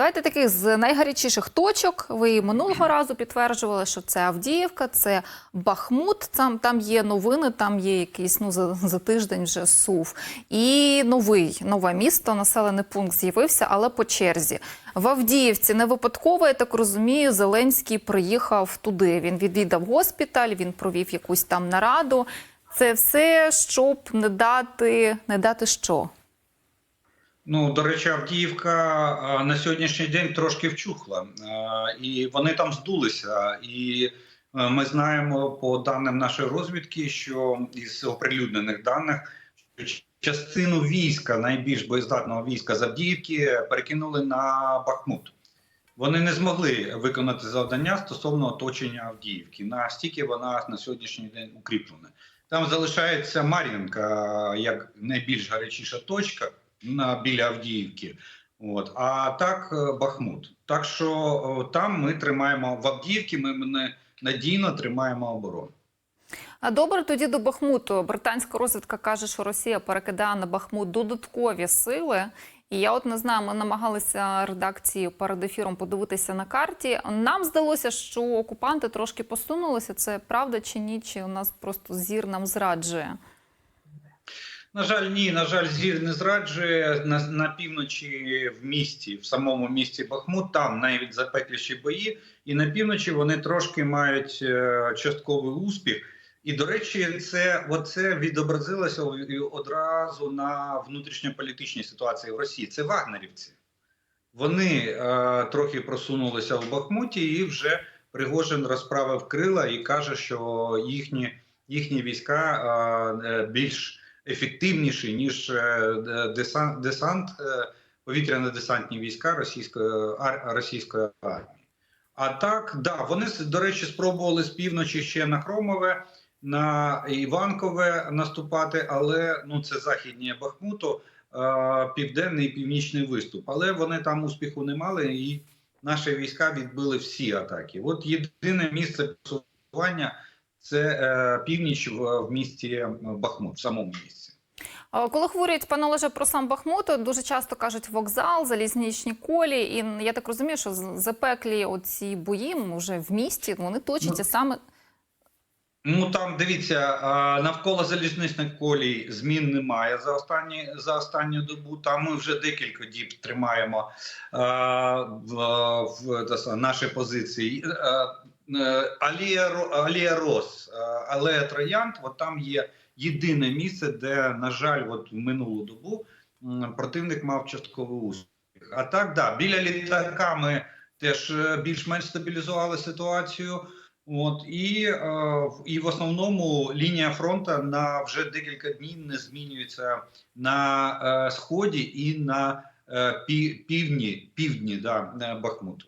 Давайте таких з найгарячіших точок. Ви минулого разу підтверджували, що це Авдіївка, це Бахмут. Там, там є новини, там є якийсь ну за, за тиждень вже сув. І новий нове місто, населений пункт з'явився, але по черзі. В Авдіївці не випадково, я так розумію, Зеленський приїхав туди. Він відвідав госпіталь, він провів якусь там нараду. Це все, щоб не дати, не дати що. Ну, до речі, Авдіївка на сьогоднішній день трошки вчухла, і вони там здулися. І ми знаємо по даним нашої розвідки, що із оприлюднених даних що частину війська, найбільш боєздатного війська з Авдіївки, перекинули на Бахмут. Вони не змогли виконати завдання стосовно оточення Авдіївки. Настільки вона на сьогоднішній день укріплена. Там залишається Мар'їнка як найбільш гарячіша точка на біля Авдіївки. От а так е, Бахмут. Так що там ми тримаємо в Авдіївці. Ми мене надійно тримаємо оборону. А добре, тоді до Бахмуту. Британська розвідка каже, що Росія перекидає на Бахмут додаткові сили. І я от не знаю, ми намагалися редакції перед ефіром подивитися на карті. Нам здалося, що окупанти трошки посунулися. Це правда чи ні? Чи у нас просто зір нам зраджує? На жаль, ні. На жаль, зір не зраджує на, на півночі в місті, в самому місті Бахмут. Там навіть запекліші бої, і на півночі вони трошки мають е, частковий успіх. І до речі, це оце відобразилося одразу на внутрішньополітичній ситуації в Росії. Це вагнерівці. Вони е, трохи просунулися в Бахмуті, і вже Пригожин розправив крила і каже, що їхні, їхні війська е, більш ефективніші ніж е, десант, десант е, повітряно-десантні війська російської російської армії. А так, да, вони до речі спробували з півночі ще на Хромове, на Іванкове наступати, але ну це західні Бахмуту, е, південний і північний виступ. Але вони там успіху не мали, і наші війська відбили всі атаки. От єдине місце просування це е, північ в, в місті Бахмут, в самому місці. Коли говорять пане Олеже про сам Бахмут, дуже часто кажуть вокзал, залізничні колі. І я так розумію, що запеклі оці бої вже в місті вони точаться саме. Ну там дивіться, навколо залізничних колій змін немає за останні за останню добу. Там ми вже декілька діб тримаємо а, в, в са- наші позиції. Е, Алія, Алія Рос, а, Алея Троянд. От там є єдине місце, де, на жаль, от в минулу добу противник мав частковий успіх. А так, да, біля літака ми теж е, більш-менш стабілізували ситуацію. От і, е, і в основному лінія фронту на вже декілька днів не змінюється на е, сході і на е, півдні, півдні да, е, Бахмуту.